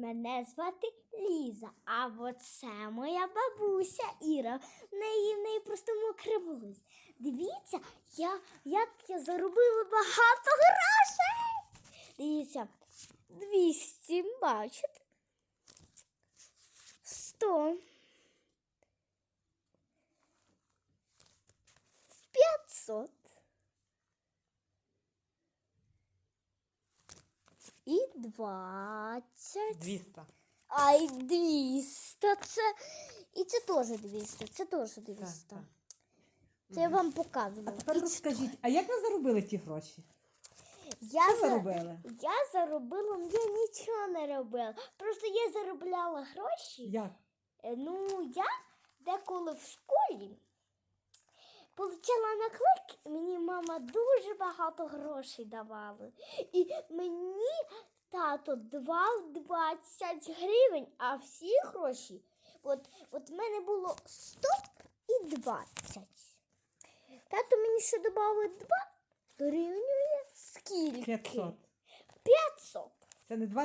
Мене звати Ліза, а от це моя бабуся Іра. В неї, в неї просто мокре волосся. Дивіться, я, як я заробила багато грошей. Дивіться, 200, бачите? 100. 500. І 20. 200. Ай, 200. Це... І це теж 200. Це теж 200. Так, так. Це я вам А показувала. тепер І розкажіть, а як ви заробили ті гроші? я, Що за... заробили? я заробила, я нічого не робила. Просто я заробляла гроші. Як? Е, Ну, я деколи в школі получала наклик, і мені мама дуже багато грошей давали. І мені тато давав 20 гривень, а всі гроші, от, от в мене було 100 і 20. Тато мені ще додав 2 дорівнює скільки? 500. 500. Це не 20